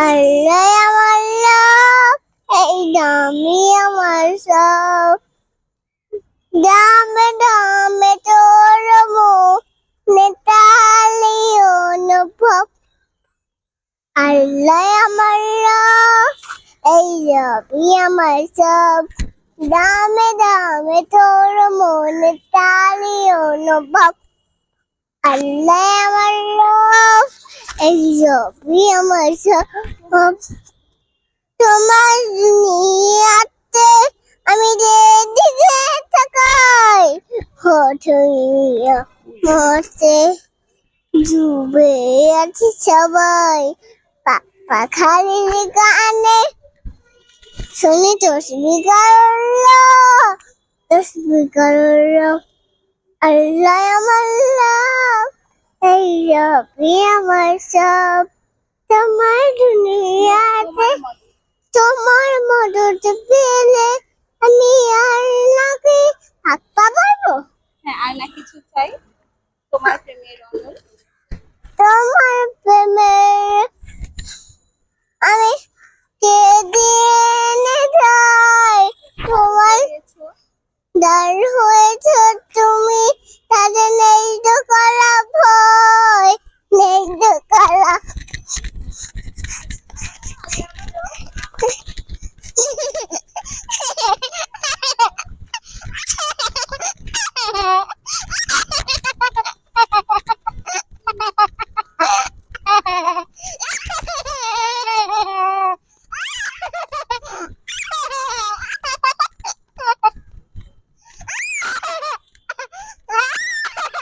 আল্লাহ আমার লোক এই দামি আমার সব দামে দামে তোর নেতালি অনুভব আল্লাহ আমার লোক এই রবি আমার সব দামে দামে তোর মনে তালি অনুভব আল্লাহ আমার রবি আমার তোমার দুনিয়াতে আমি যেদিকে তাকাই হঠনিয়া মতে ডুবে আছে সবাই। পাপা খালি গানে শুনি তসবি করল তসবি করল আল্লাহ আমার রবি আমার সব তোমার দুনিয়াতে তোমার মদত পেলে আমি আর নাকি হাত পা হ্যাঁ আর না কিছু চাই? তোমার প্রেমের অনল